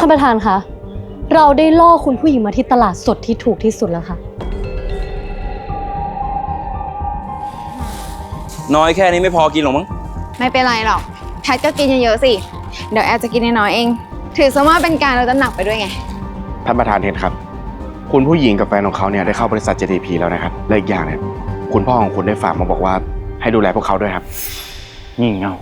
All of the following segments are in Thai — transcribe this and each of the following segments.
ท่านประธานคะ เราได้ล่อคุณผู้หญิงมาที่ตลาดสดที่ถูกที่สุดแล้วค่ะ น้อยแค่นี้ไม่พอกินหรอกมั้ง ไม่เป็นไรหรอก แพทก็กินเยอะๆสิ เดี๋ยวแอร์จะกินน้อยๆเอง ถือซะว่าเป็นการลดน้ำหนักไปด้วยไง ท่านประธานเทนครับ คุณผู้หญิงกับแฟนของเขาเนี่ยได้เข้าบริษัท JTP แล้วนะครับ และอีกอย่างเนี่ยคุณพ่อของคุณได้ฝากมาบอกว่าให้ดูแลพวกเขาด้วยครับ งี่เง่า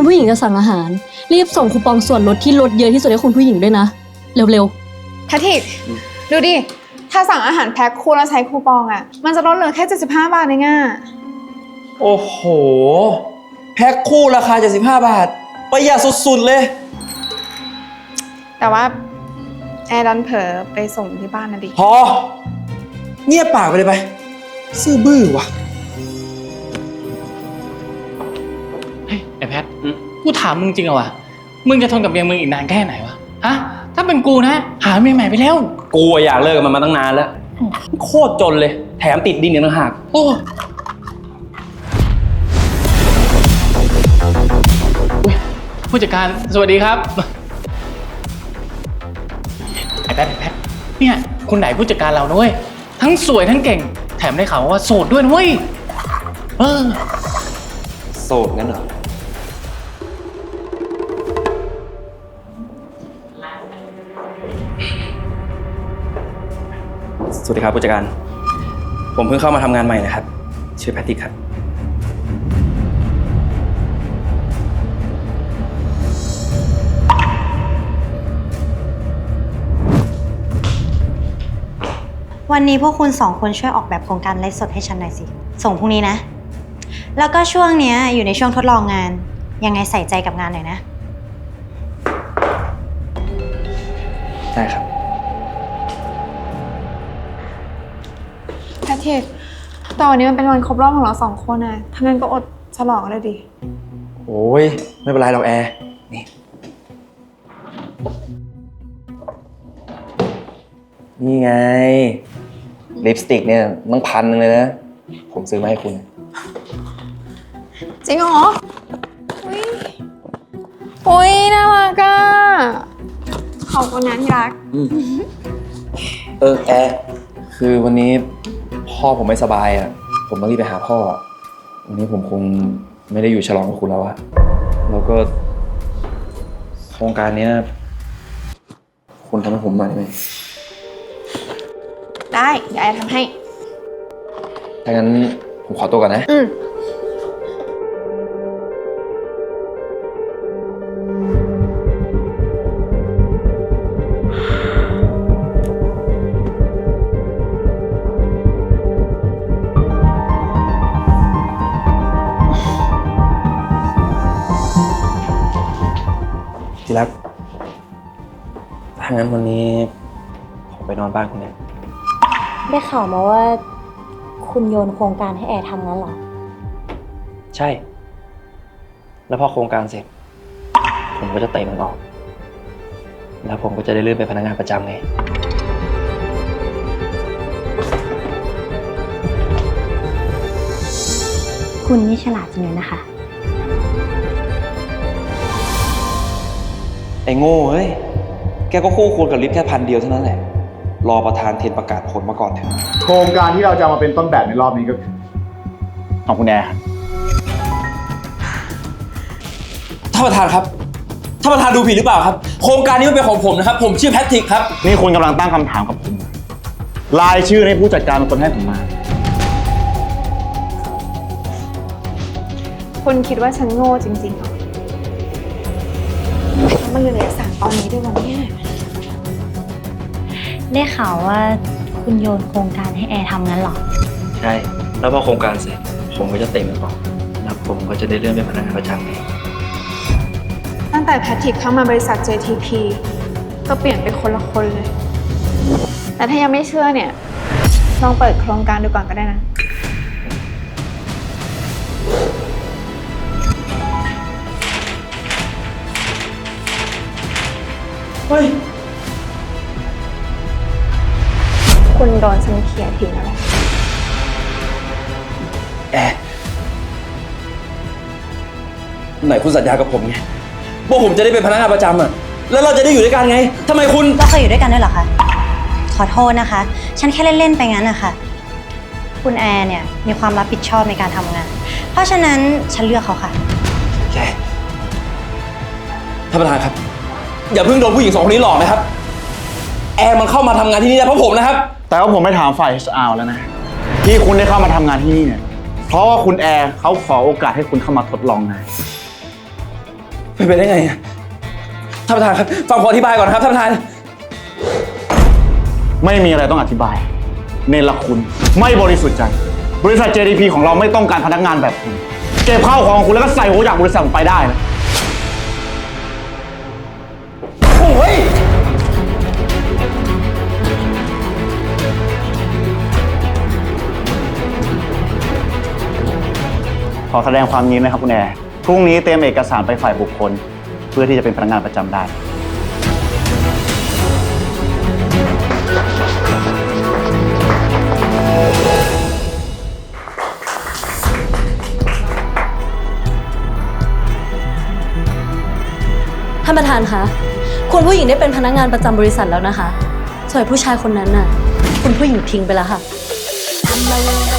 คุณผู้หญิงจะสั่งอาหาร รีบส่งคูปองส่วนลดที่ลดเยอะที่สุดให้คุณผู้หญิงด้วยนะ เร็วแพทริกดูดิ ถ้าสั่งอาหารแพ็คคู่แล้วใช้คูปองอะ มันจะลดเหลือแค่ 75 บาทเองอะโอ้โห แพ็คคู่ราคา 75 บาท ประหยัดสุดๆเลย แต่ว่า แอร์ดันเผลอไปส่งที่บ้านนะดิ พอ เงียบปากไปเลยไป ซื่อบื้อว่ะ ไอแพทกูถามมึงจริงเหรอวะ มึงจะทนกับเมียมึงอีกนานแค่ไหนวะ ฮะ ถ้าเป็นกูนะ หาเมียใหม่ไปแล้ว กูอะอยากเลิกกับมันมาตั้งนานแล้ว โคตรจนเลย แถมติดดินอีกต่างหากโอ้ อุ๊ยผู้จัดการ สวัสดีครับ ไอแพทไอแพทเนี่ยคุณไหนผู้จัดการเรานะเว้ย ทั้งสวยทั้งเก่ง แถมได้ข่าวว่าโสดด้วยนะเว้ย เออ โสดงั้นเหรอ วัสดีครับผู้จัดการ ผมเพิ่งเข้ามาทำงานใหม่นะครับ ชื่อแพทติกครับ วันนี้พวกคุณสองคนช่วยออกแบบโครงการไลฟ์สดให้ฉันหน่อยสิ ส่งพรุ่งนี้นะ แล้วก็ช่วงเนี้ยอยู่ในช่วงทดลองงาน ยังไงใส่ใจกับงานหน่อยนะ ได้ครับ แพทริกแต่วันนี้มันเป็นวันครบรอบของเราสองคนนะถ้างั้นก็อดฉลองเลยดิ โอ้ย ไม่เป็นไรเราแอร์ นี่ นี่ไง ลิปสติกเนี่ยต้องพันหนึงเลยนะ ผมซื้อมาให้คุณ จริงเหรอ อุ้ยอุ้ยน่ารักอะขอบคุณนะที่รัก เออแอร์ คือวันนี้ พ่อผมไม่สบายอะ ผมต้องรีบไปหาพ่ออะวันนี้ผมคงไม่ได้อยู่ฉลองกับคุณแล้วอะแล้วก็ โครงการเนี้ยคุณทำให้ผมหน่อยได้ไหมได้ เดี๋ยวแอร์ทำให้ถ้างั้นผมขอตัวก่อนนะ อืม ที่รัก ถ้างั้นวันนี้ผมไปนอนบ้านคุณเนี่ยได้ข่าวมาว่า คุณโยนโครงการให้แอร์ทำงั้นเหรอ ใช่ แล้วพอโครงการเสร็จ ผมก็จะเตะมันออก แล้วผมก็จะได้เลื่อนเป็นพนักงานประจำไง คุณนี่ฉลาดจริงเลยนะคะ ไอ้โง่เฮ้ย แกก็คู่ควรกับลิฟต์แค่พันเดียวเท่านั้นแหละ รอประธานเทรนประกาศผลมาก่อนเถอะ โครงการที่เราจะเอามาเป็นต้นแบบในรอบนี้ก็คือของคุณแอร์ท่านประธานครับ ท่านประธานดูผิดหรือเปล่าครับ โครงการนี้มันเป็นของผมนะครับ ผมชื่อแพทริกครับ นี่คุณกำลังตั้งคำถามกับผมรายชื่อในผู้จัดการเป็นคนให้ผมมา คุณคิดว่าฉันโง่จริงๆเหรอแล้ว มันเลยเหลือสามตอนนี้ด้วยวันเนี้ยได้ข่าวว่าคุณโยนโครงการให้แอร์ทำงั้นเหรอ ใช่ แล้วพอโครงการเสร็จ ผมก็จะเตะมันออกแล้วผมก็จะได้เลื่อนเป็นพนักงานประจำไงตั้งแต่แพทริกเข้ามาบริษัท JTP ก็เปลี่ยนเป็นคนละคนเลย แต่ถ้ายังไม่เชื่อเนี่ย ลองเปิดโครงการดูก่อนก็ได้นะ เฮ้ย คุณโดนฉันเขียนทิ้งแล้วแหละแอร์ไหนคุณสัญญากับผมไงว่าผมจะได้เป็นพนักงานประจำอะแล้วเราจะได้อยู่ด้วยกันไงทำไมคุณ เราเคยอยู่ด้วยกันด้วยเหรอคะ ขอโทษนะคะ ฉันแค่เล่น ๆ ไปงั้นนะคะคุณแอร์เนี่ยมีความรับผิดชอบในการทำงาน เพราะฉะนั้นฉันเลือกเขาค่ะแกท่านประธานครับ อย่าเพิ่งโดนผู้หญิงสองคนนี้หลอกนะครับ แอร์มันเข้ามาทำงานที่นี่ได้เพราะผมนะครับ แต่ว่าผมไม่ถามฝ่าย HR แล้วนะ ที่คุณได้เข้ามาทำงานที่นี่เนี่ย เพราะว่าคุณแอร์เขาขอโอกาสให้คุณเข้ามาทดลองงาน เป็นไปได้ไงอะท่านประธานครับ ฟังผมอธิบายก่อนนะครับท่านประธาน ไม่มีอะไรต้องอธิบาย เนรคุณไม่บริสุทธิ์ใจ บริษัท JDP ของเราไม่ต้องการพนักงานแบบคุณ เก็บข้าวของคุณแล้วก็ใส่หัวจากบริษัทผมไปได้นะ อแสดงความยินดีนะครับคุณแอร์พรุ่งนี้เตรียมเอกสารไปฝ่ายบุคคล เพื่อที่จะเป็นพนักงานประจำได้ ท่านประธานคะคุณผู้หญิงได้เป็นพนักงานประจำบริษัทแล้วนะคะส่วนผู้ชายคนนั้นน่ะ คุณผู้หญิงทิ้งไปแล้วค่ะ I'm a